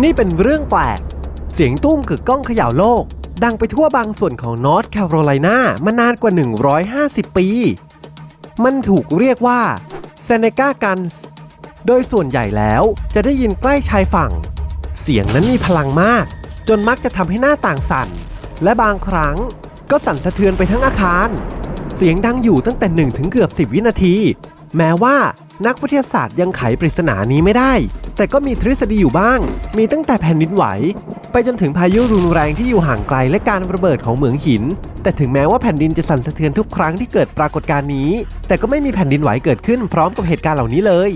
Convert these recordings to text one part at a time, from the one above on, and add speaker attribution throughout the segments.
Speaker 1: นี่เป็นเรื่องแปลก เสียงตุ้มกึกก้องเขย่าโลก ดังไปทั่วบางส่วนของนอร์ทแคโรไลนามานานกว่า 150 ปี มันถูกเรียกว่าเซเนกากันส์โดยส่วนใหญ่แล้วจะได้ยินใกล้ชายฝั่ง เสียงนั้นมีพลังมาก จนมักจะทำให้หน้าต่างสั่น และบางครั้งก็สั่นสะเทือนไปทั้งอาคาร เสียงดังอยู่ตั้งแต่1ถึงเกือบ 10 วินาที แม้ว่า นักวิทยาศาสตร์ยังไขปริศนานี้ไม่ได้ แต่ก็มีทฤษฎีอยู่บ้าง มีตั้งแต่แผ่นดินไหว ไปจนถึงพายุรุนแรงที่อยู่ห่างไกลและการระเบิดของเหมืองหิน แต่ถึงแม้ว่าแผ่นดินจะสั่นสะเทือนทุกครั้งที่เกิดปรากฏการณ์นี้ แต่ก็ไม่มีแผ่นดินไหวเกิดขึ้นพร้อมกับเหตุการณ์เหล่านี้เลย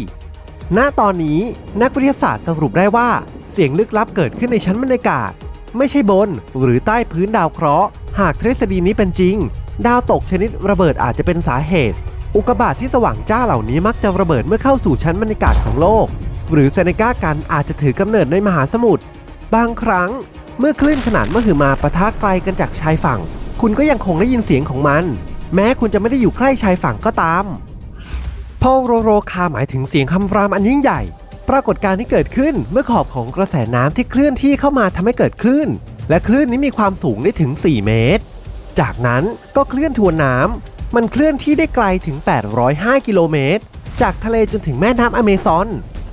Speaker 1: ณ ตอนนี้นักวิทยาศาสตร์สรุปได้ว่า เสียงลึกลับเกิดขึ้นในชั้นบรรยากาศ ไม่ใช่บน หรือใต้พื้นดาวเคราะห์ หากทฤษฎีนี้เป็นจริง ดาวตกชนิดระเบิดอาจจะเป็นสาเหตุ อุกกาบาตที่สว่างจ้าเหล่านี้มักจะระเบิดเมื่อเข้าสู่ชั้นบรรยากาศของโลก หรือเซเนกากันอาจจะถือกำเนิดในมหาสมุทรบางครั้งเมื่อคลื่นขนาดมหึมาปะทะไกลกันจากชายฝั่ง คุณก็ยังคงได้ยินเสียงของมัน แม้คุณจะไม่ได้อยู่ใกล้ชายฝั่งก็ตามพอโรโรคาหมายถึงเสียงคำรามอันยิ่งใหญ่ ปรากฏการณ์ที่เกิดขึ้นเมื่อขอบของกระแสน้ำที่เคลื่อนที่เข้ามาทำให้เกิดคลื่น และคลื่นนี้มีความสูงได้ถึง 4 เมตร จากนั้นก็เคลื่อนทวนน้ำ มันเคลื่อนที่ได้ไกลถึง 805 กิโลเมตร จากทะเลจนถึงแม่น้ำอเมซอน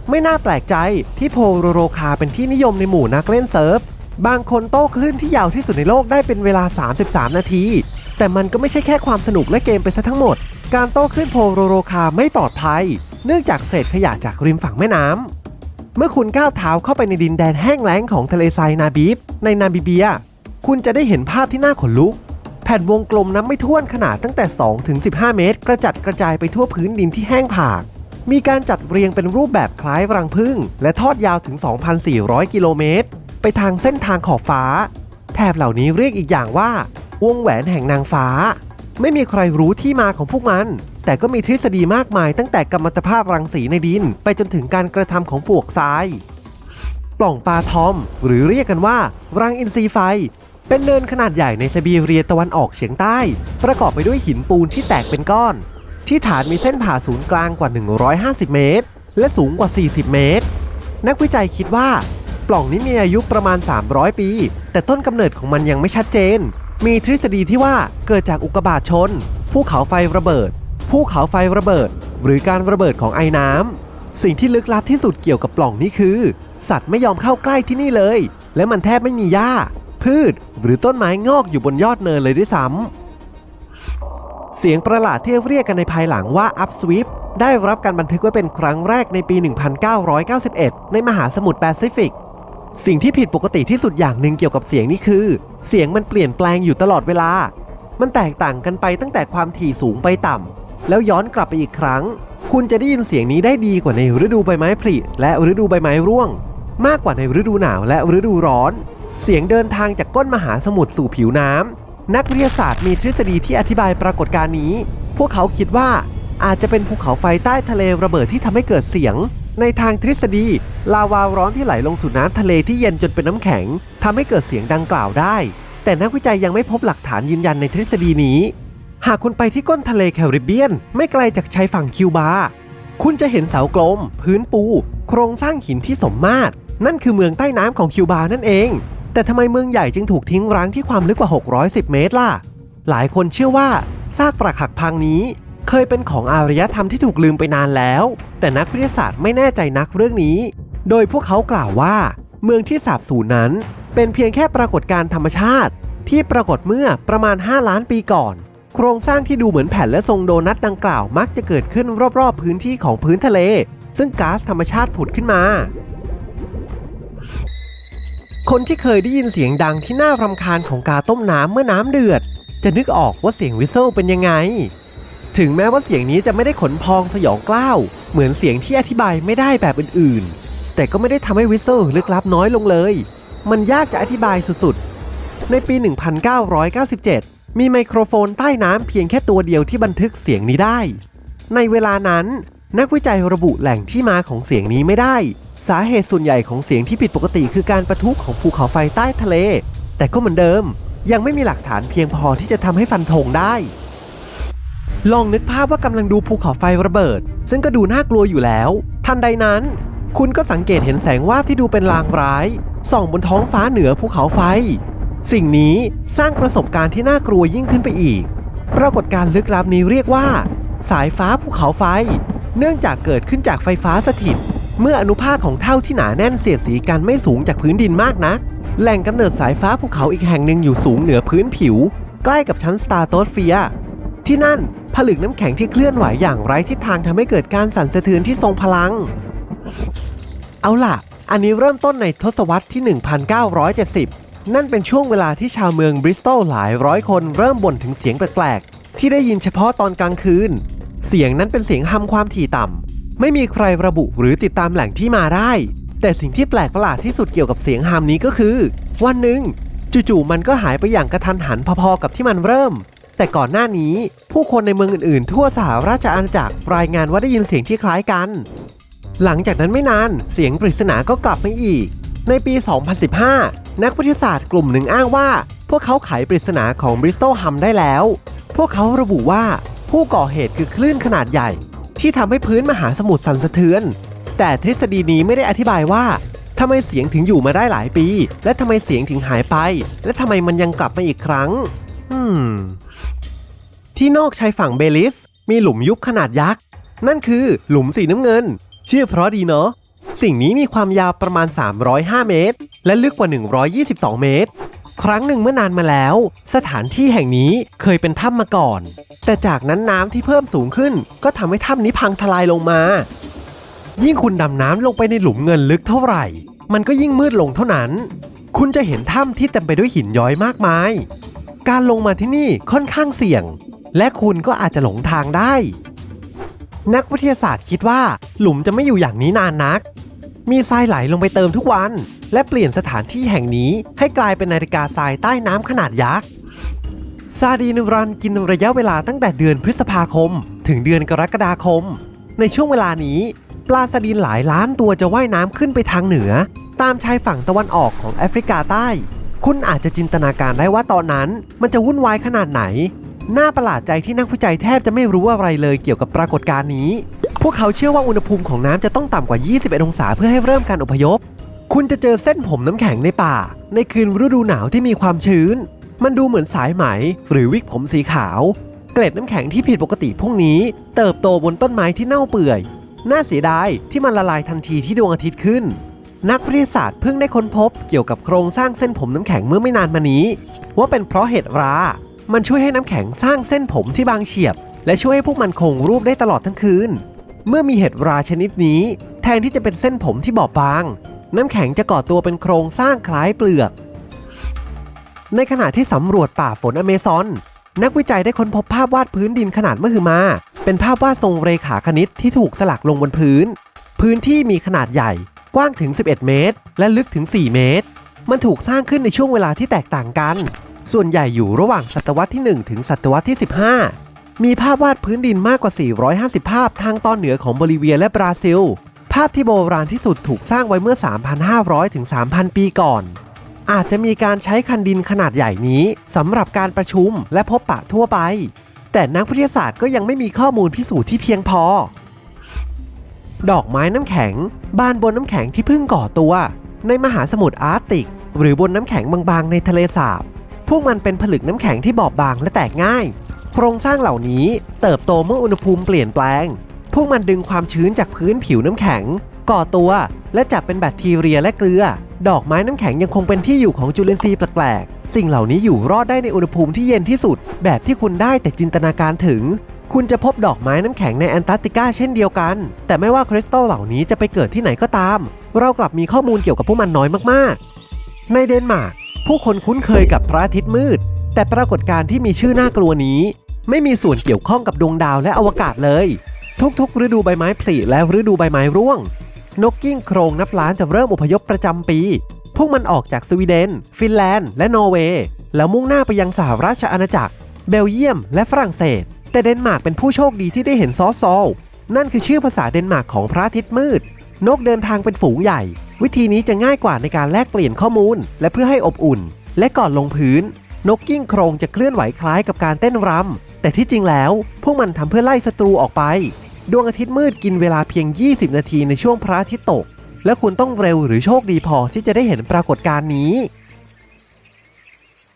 Speaker 1: ไม่น่าแปลกใจที่โพโรโรคาเป็นที่นิยมในหมู่นักเล่นเซิร์ฟ บางคนโต้คลื่นที่ยาวที่สุดในโลกได้เป็นเวลา 33 นาที แต่มันก็ไม่ใช่แค่ความสนุกและเกมไปซะทั้งหมด การโต้คลื่นโพโรโรคาไม่ปลอดภัย เนื่องจากเศษขยะจากริมฝั่งแม่น้ำเมื่อคุณก้าวเท้าเข้าไปในดินแดนแห้งแล้งของทะเลทรายนาบีฟในนามิเบีย คุณจะได้เห็นภาพที่น่าขนลุก ผ่นวงกลมน้ำไม่ท้วนขนาดตั้งแต่ 2 ถึง 15 เมตร กระจัดกระจายไปทั่วพื้นดินที่แห้งผาก มีการจัดเรียงเป็นรูปแบบคล้ายรังผึ้งและทอดยาวถึง 2,400 กิโลเมตร ไปทางเส้นทางขอบฟ้า แถบเหล่านี้เรียกอีกอย่างว่า วงแหวนแห่งนางฟ้า ไม่มีใครรู้ที่มาของพวกมัน แต่ก็มีทฤษฎีมากมายตั้งแต่กัมมันตภาพรังสีในดิน ไปจนถึงการกระทำของปลวกทราย ปล่องปลาทอม หรือเรียกกันว่า รังอินทรีไฟ เป็นเนินขนาดใหญ่ในไซบีเรียตะวันออกเฉียงใต้ ประกอบไปด้วยหินปูนที่แตกเป็นก้อน ที่ฐานมีเส้นผ่าศูนย์กลางกว่า 150 เมตร และสูงกว่า 40 เมตร นักวิจัยคิดว่า ปล่องนี้มีอายุประมาณ 300 ปี แต่ต้นกำเนิดของมันยังไม่ชัดเจน มีทฤษฎีที่ว่าเกิดจากอุกกาบาตชนภูเขาไฟระเบิดภูเขาไฟระเบิด หรือการระเบิดของไอ้น้ำสิ่งที่ลึกลับที่สุดเกี่ยวกับปล่องนี้คือ สัตว์ไม่ยอมเข้าใกล้ที่นี่เลย และมันแทบไม่มีหญ้า พืช หรือต้นไม้งอกอยู่บนยอดเนินเลยด้วยซ้ำเสียงประหลาดที่เรียกกันในภายหลังว่า Up Sweep ได้รับการบันทึกไว้เป็นครั้งแรกในปี 1991 ในมหาสมุทรแปซิฟิก สิ่งที่ผิดปกติที่สุดอย่างหนึ่งเกี่ยวกับเสียงนี้คือ เสียงมันเปลี่ยนแปลงอยู่ตลอดเวลา มันแตกต่างกันไปตั้งแต่ความถี่สูงไปต่ำ แล้วย้อนกลับไปอีกครั้ง คุณจะได้ยินเสียงนี้ได้ดีกว่าในฤดูใบไม้ผลิและฤดูใบไม้ร่วง มากกว่าในฤดูหนาวและฤดูร้อน เสียงเดินทางจากก้นมหาสมุทรสู่ผิวน้ำนักวิทยาศาสตร์มีทฤษฎีที่อธิบายปรากฏการณ์นี้ พวกเขาคิดว่าอาจจะเป็นภูเขาไฟใต้ทะเลระเบิดที่ทำให้เกิดเสียง ในทางทฤษฎี ลาวาร้อนที่ไหลลงสู่น้ำทะเลที่เย็นจนเป็นน้ำแข็งทำให้เกิดเสียงดังกล่าวได้ แต่นักวิจัยยังไม่พบหลักฐานยืนยันในทฤษฎีนี้ หากคุณไปที่ก้นทะเลแคริบเบียน ไม่ไกลจากชายฝั่งคิวบา คุณจะเห็นเสากลม พื้นปู โครงสร้างหินที่สมมาตรนั่นคือเมืองใต้น้ำของคิวบานั่นเอง แต่ทำไมเมืองใหญ่จึงถูกทิ้งร้างที่ความลึกกว่า 610 เมตรล่ะ หลายคนเชื่อว่าซากปรักหักพังนี้ เคยเป็นของอารยธรรมที่ถูกลืมไปนานแล้ว แต่นักวิทยาศาสตร์ไม่แน่ใจนักเรื่องนี้ โดยพวกเขากล่าวว่า เมืองที่สาบสูญนั้น เป็นเพียงแค่ปรากฏการณ์ธรรมชาติ ที่ปรากฏเมื่อประมาณ 5 ล้านปีก่อน โครงสร้างที่ดูเหมือนแผ่นและทรงโดนัทดังกล่าวมักจะเกิดขึ้นรอบๆ พื้นที่ของพื้นทะเล ซึ่งก๊าซธรรมชาติผุดขึ้นมา คนที่เคยได้ยินเสียงดังที่น่ารำคาญของกาต้มน้ำเมื่อน้ำเดือด จะนึกออกว่าเสียงวิสเซิลเป็นยังไง ถึงแม้ว่าเสียงนี้จะไม่ได้ขนพองสยองกล้าว เหมือนเสียงที่อธิบายไม่ได้แบบอื่นๆ แต่ก็ไม่ได้ทำให้วิสเซิลลึกลับน้อยลงเลย มันยากจะอธิบายสุดๆ ในปี 1997 มีไมโครโฟนใต้น้ำเพียงแค่ตัวเดียวที่บันทึกเสียงนี้ได้ ในเวลานั้น นักวิจัยระบุแหล่งที่มาของเสียงนี้ไม่ได้ สาเหตุส่วนใหญ่ของเสียงที่ผิดปกติคือการประทุของภูเขาไฟใต้ทะเล แต่ก็เหมือนเดิม ยังไม่มีหลักฐานเพียงพอที่จะทำให้ฟันธงได้ ลองนึกภาพว่ากำลังดูภูเขาไฟระเบิด ซึ่งก็ดูน่ากลัวอยู่แล้ว ทันใดนั้น คุณก็สังเกตเห็นแสงวาบที่ดูเป็นลางร้าย ส่องบนท้องฟ้าเหนือภูเขาไฟ สิ่งนี้สร้างประสบการณ์ที่น่ากลัวยิ่งขึ้นไปอีก ปรากฏการณ์ลึกลับนี้เรียกว่า สายฟ้าภูเขาไฟ เนื่องจากเกิดขึ้นจากไฟฟ้าสถิต เมื่ออนุภาคของเท่าที่หนาแน่นเสียดสีกันไม่สูงจากพื้นดินมากนัก แหล่งกำเนิดสายฟ้าภูเขาอีกแห่งหนึ่งอยู่สูงเหนือพื้นผิว ใกล้กับชั้นสตาร์โตสเฟียร์ที่นั่นผลึกน้ำแข็งที่เคลื่อนไหวอย่างไร้ทิศทางทำให้เกิดการสั่นสะเทือนที่ทรงพลัง เอาล่ะ อันนี้เริ่มต้นในทศวรรษที่ 1970 นั่นเป็นช่วงเวลาที่ชาวเมืองบริสตอลหลายร้อยคนเริ่มบ่นถึงเสียงแปลกๆที่ได้ยินเฉพาะตอนกลางคืน เสียงนั้นเป็นเสียงฮัมความถี่ต่ำ ไม่มีใครระบุหรือติดตามแหล่งที่มาได้ แต่สิ่งที่แปลกประหลาดที่สุดเกี่ยวกับเสียงฮัมนี้ก็คือ วันหนึ่งจู่ๆมันก็หายไปอย่างกระทันหันพอๆกับที่มันเริ่ม แต่ก่อนหน้านี้ ผู้คนในเมืองอื่นๆ ทั่วสหราชอาณาจักรรายงานว่าได้ยินเสียงที่คล้ายกัน หลังจากนั้นไม่นานเสียงปริศนาก็กลับมาอีก ในปี 2015 นักวิทยาศาสตร์กลุ่มหนึ่งอ้างว่า พวกเขาไขปริศนาของบริสโตฮัมได้แล้ว พวกเขาระบุว่าผู้ก่อเหตุคือคลื่นขนาดใหญ่ ที่ทำให้พื้นมหาสมุทรสั่นสะเทือน แต่ทฤษฎีนี้ไม่ได้อธิบายว่าทำไมเสียงถึงอยู่มาได้หลายปี และทำไมเสียงถึงหายไป และทำไมมันยังกลับมาอีกครั้ง อืม ที่นอกชายฝั่งเบลิส มีหลุมยุบขนาดยักษ์ นั่นคือหลุมสีน้ำเงิน ชื่อเพราะดีเนาะ สิ่งนี้มีความยาวประมาณ 305 เมตร และลึกกว่า 122 เมตร ครั้งหนึ่งเมื่อนานมาแล้ว สถานที่แห่งนี้เคยเป็นถ้ำมาก่อน แต่จากนั้นน้ำที่เพิ่มสูงขึ้น ก็ทำให้ถ้ำนี้พังทลายลงมา ยิ่งคุณดำน้ำลงไปในหลุมเงินลึกเท่าไหร่ มันก็ยิ่งมืดลงเท่านั้น คุณจะเห็นถ้ำที่เต็มไปด้วยหินย้อยมากมาย การลงมาที่นี่ค่อนข้างเสี่ยง และคุณก็อาจจะหลงทางได้ นักวิทยาศาสตร์คิดว่า หลุมจะไม่อยู่อย่างนี้นานนัก มีทรายไหลลงไปเติมทุกวัน และเปลี่ยนสถานที่แห่งนี้ให้กลายเป็นนาฬิกาทรายใต้น้ำขนาดยักษ์ ซาดีนรันกินระยะเวลาตั้งแต่เดือนพฤษภาคม ถึงเดือนกรกฎาคม ในช่วงเวลานี้ ปลาซาดีนหลายล้านตัวจะว่ายน้ำขึ้นไปทางเหนือ ตามชายฝั่งตะวันออกของแอฟริกาใต้ คุณอาจจะจินตนาการได้ว่าตอนนั้นมันจะวุ่นวายขนาดไหน น่าประหลาดใจที่นักวิจัยแทบจะไม่รู้อะไรเลยเกี่ยวกับปรากฏการณ์นี้ พวกเขาเชื่อว่าอุณหภูมิของน้ำจะต้องต่ำกว่า 21 องศาเพื่อให้เริ่มการอพยพ คุณจะเจอเส้นผมน้ำแข็งในป่า ในคืนฤดูหนาวที่มีความชื้น มันดูเหมือนสายไหม หรือวิกผมสีขาว เกล็ดน้ำแข็งที่ผิดปกติพวกนี้ เติบโตบนต้นไม้ที่เน่าเปื่อย น่าเสียดายที่มันละลายทันทีที่ดวงอาทิตย์ขึ้น นักวิทยาศาสตร์เพิ่งได้ค้นพบเกี่ยวกับโครงสร้างเส้นผมน้ำแข็งเมื่อไม่นานมานี้ ว่าเป็นเพราะเห็ดรา มันช่วยให้น้ำแข็งสร้างเส้นผมที่บางเฉียบ และช่วยให้พวกมันคงรูปได้ตลอดทั้งคืน เมื่อมีเห็ดราชนิดนี้ แทนที่จะเป็นเส้นผมที่บอบบาง น้ำแข็งจะก่อตัวเป็นโครงสร้างคล้ายเปลือก ในขณะที่สำรวจป่าฝนอเมซอน นักวิจัยได้ค้นพบภาพวาดพื้นดินขนาดมหึมา เป็นภาพวาดทรงเรขาคณิตที่ถูกสลักลงบนพื้น พื้นที่มีขนาดใหญ่ กว้างถึง 11 เมตร และลึกถึง 4 เมตร มันถูกสร้างขึ้นในช่วงเวลาที่แตกต่างกัน ส่วนใหญ่อยู่ระหว่างศตวรรษที่ 1 ถึงศตวรรษที่ 15 มีภาพวาดพื้นดินมากกว่า 450 ภาพทางตอนเหนือของโบลิเวียและบราซิล ภาพที่โบราณที่สุดถูกสร้างไว้เมื่อ 3,500 ถึง 3,000 ปีก่อน อาจจะมีการใช้คันดินขนาดใหญ่นี้สำหรับการประชุมและพบปะทั่วไป แต่นักวิทยาศาสตร์ก็ยังไม่มีข้อมูลพิสูจน์ที่เพียงพอ ดอกไม้น้ำแข็ง บานบนน้ำแข็งที่เพิ่งก่อตัว ในมหาสมุทรอาร์กติก หรือบนน้ำแข็งบางๆในทะเลสาบ พวกมันเป็นผลึกน้ำแข็งที่บอบบางและแตกง่าย โครงสร้างเหล่านี้เติบโตเมื่ออุณหภูมิเปลี่ยนแปลง พวกมันดึงความชื้นจากพื้นผิวน้ำแข็ง ก่อตัว และจับเป็นแบคทีเรียและเกลือ ดอกไม้น้ำแข็งยังคงเป็นที่อยู่ของจุลินทรีย์แปลกๆ สิ่งเหล่านี้อยู่รอดได้ในอุณหภูมิที่เย็นที่สุด แบบที่คุณได้แต่จินตนาการถึง คุณจะพบดอกไม้น้ำแข็งในแอนตาร์กติกาเช่นเดียวกัน แต่ไม่ว่าคริสตัลเหล่านี้จะไปเกิดที่ไหนก็ตาม เรากลับมีข้อมูลเกี่ยวกับพวกมันน้อยมากๆ ในเดนมาร์กผู้คนคุ้นเคยกับพระอาทิตย์มืด แต่ปรากฏการณ์ที่มีชื่อน่ากลัวนี้ ไม่มีส่วนเกี่ยวข้องกับดวงดาวและอวกาศเลย ทุกๆ ฤดูใบไม้ผลิและฤดูใบไม้ร่วง นกกิ้งโครงนับล้านจะเริ่มอพยพประจำปี พวกมันออกจากสวีเดน ฟินแลนด์ และนอร์เวย์ แล้วมุ่งหน้าไปยังสหราชอาณาจักร เบลเยียม และฝรั่งเศส แต่เดนมาร์กเป็นผู้โชคดีที่ได้เห็นซอสซอลนั่นคือชื่อภาษาเดนมาร์กของพระอาทิตย์มืด นกเดินทางเป็นฝูงใหญ่ วิธีนี้จะง่ายกว่าในการแลกเปลี่ยนข้อมูล และเพื่อให้อบอุ่น และก่อนลงพื้น นกกิ้งโครงจะเคลื่อนไหวคล้ายกับการเต้นรำแต่ที่จริงแล้ว พวกมันทำเพื่อไล่ศัตรูออกไป ดวงอาทิตย์มืดกินเวลาเพียง 20 นาทีในช่วงพระอาทิตย์ตก และคุณต้องเร็วหรือโชคดีพอที่จะได้เห็นปรากฏการณ์นี้